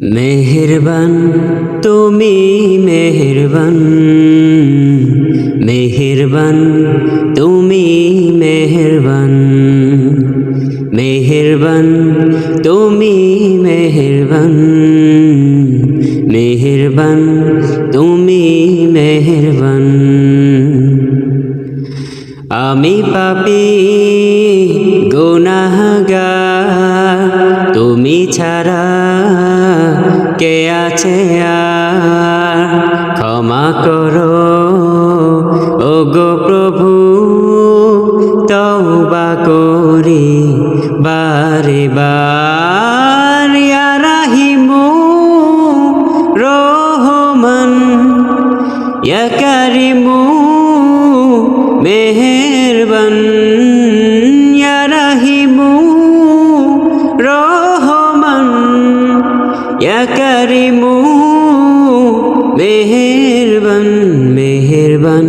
মেহেরবান, তুমি মেহেরবান। মেহেরবান, তুমি মেহেরবান। মেহেরবান, তুমি মেহেরবান। মেহেরবান, তুমি মেহেরবান। আমি পাপি, গুনাহগার, তুমি ছাড়া কে আছে আর? ক্ষমা করো। ও গো প্রভু, তওবা করি। বারে বার রাহিমু রহমান, ইয়া কারিমু মেহেরবান। কারিমু, মেহেরবান মেহেরবান,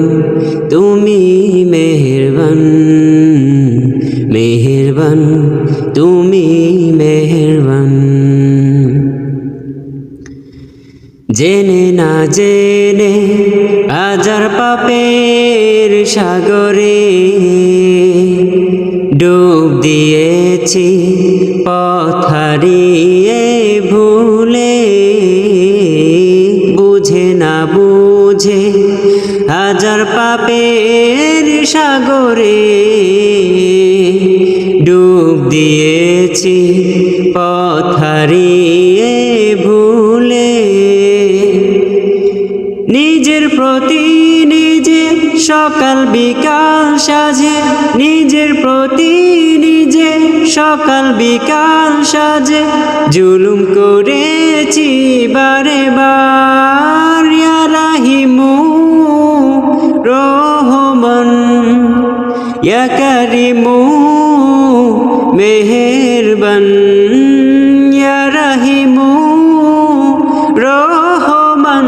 তুমি মেহেরবান মেহেরবান, তুমি মেহেরবান। জেনে না জেনে হাজার পাপের সাগরে ডুব দিয়েছি। পথ হারিয়ে ভুলে বুঝে না বুঝে হাজার পাপের সাগরে ডুব দিয়েছি পথ হারিয়ে ভুলে নিজের প্রতি সকাল বিকাল সাজে, নিজের প্রতি নিজে সকাল বিকাল সাজে। জুলুম করেছি বারে বার, ইয়া রাহিমু রহমান, ইয়া কারিমু মেহেরবান, ইয়া রাহিমু রহমান